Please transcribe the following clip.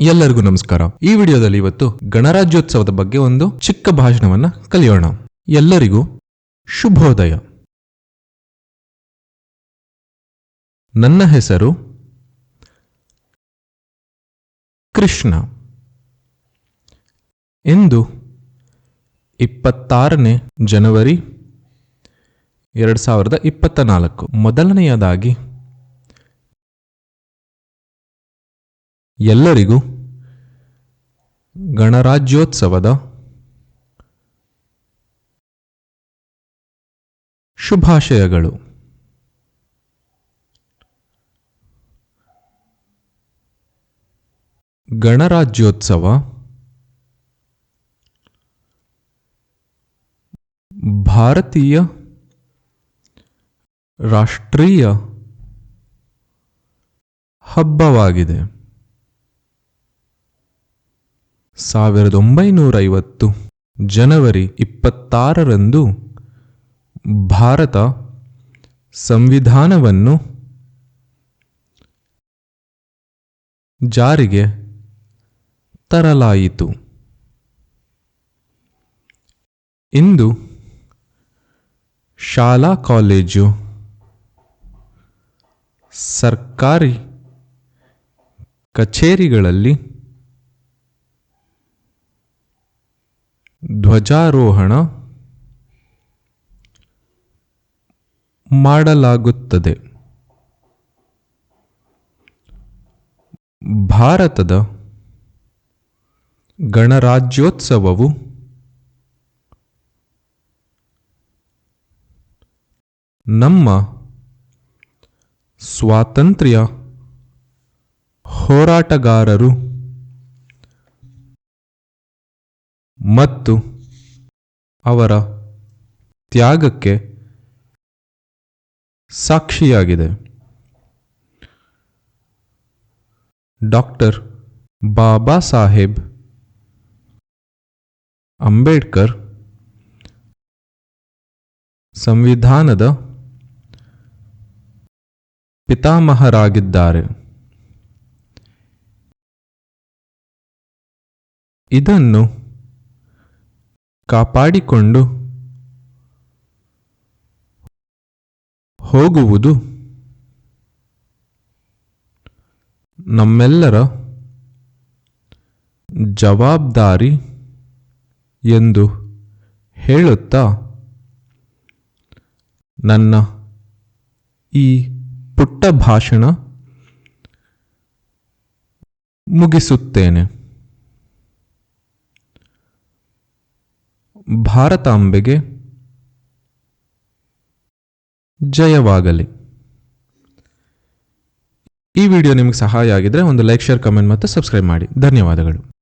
ಎಲ್ಲರಿಗೂ ನಮಸ್ಕಾರ. ಈ ವಿಡಿಯೋದಲ್ಲಿ ಇವತ್ತು ಗಣರಾಜ್ಯೋತ್ಸವದ ಬಗ್ಗೆ ಒಂದು ಚಿಕ್ಕ ಭಾಷಣವನ್ನ ಕಲಿಯೋಣ. ಎಲ್ಲರಿಗೂ ಶುಭೋದಯ. ನನ್ನ ಹೆಸರು ಕೃಷ್ಣ. ಇಂದು ಇಪ್ಪತ್ತಾರನೇ ಜನವರಿ ಎರಡು ಸಾವಿರದ ಇಪ್ಪತ್ತ ನಾಲ್ಕು ಮೊದಲನೆಯದಾಗಿ ಎಲ್ಲರಿಗೂ ಗಣರಾಜ್ಯೋತ್ಸವದ ಶುಭಾಶಯಗಳು. ಗಣರಾಜ್ಯೋತ್ಸವ ಭಾರತೀಯ ರಾಷ್ಟ್ರೀಯ ಹಬ್ಬವಾಗಿದೆ. ಸಾವಿರದ ಒಂಬೈನೂರ ಐವತ್ತು ಜನವರಿ ಇಪ್ಪತ್ತಾರರಂದು ಭಾರತ ಸಂವಿಧಾನವನ್ನು ಜಾರಿಗೆ ತರಲಾಯಿತು. ಇಂದು ಶಾಲಾ ಕಾಲೇಜು ಸರ್ಕಾರಿ ಕಚೇರಿಗಳಲ್ಲಿ ಧ್ವಜಾರೋಹಣ ಮಾಡಲಾಗುತ್ತದೆ. ಭಾರತದ ಗಣರಾಜ್ಯೋತ್ಸವವು ನಮ್ಮ ಸ್ವಾತಂತ್ರ್ಯ ಹೋರಾಟಗಾರರು ಮತ್ತು ಅವರ ತ್ಯಾಗಕ್ಕೆ ಸಾಕ್ಷಿಯಾಗಿದೆ. ಡಾಕ್ಟರ್ ಬಾಬಾ ಸಾಹೇಬ್ ಅಂಬೇಡ್ಕರ್ ಸಂವಿಧಾನದ ಪಿತಾಮಹರಾಗಿದ್ದಾರೆ. ಇದನ್ನು ಕಾಪಾಡಿಕೊಂಡು ಹೋಗುವುದು ನಮ್ಮೆಲ್ಲರ ಜವಾಬ್ದಾರಿ ಎಂದು ಹೇಳುತ್ತಾ ನನ್ನ ಈ ಪುಟ್ಟ ಭಾಷಣ ಮುಗಿಸುತ್ತೇನೆ. ಭಾರತಾಂಬೆಗೆ ಜಯವಾಗಲಿ. ಈ ವಿಡಿಯೋ ನಿಮಗೆ ಸಹಾಯ ಆಗಿದ್ರೆ ಒಂದು ಲೈಕ್, ಶೇರ್, ಕಮೆಂಟ್ ಮತ್ತು ಸಬ್ಸ್ಕ್ರೈಬ್ ಮಾಡಿ. ಧನ್ಯವಾದಗಳು.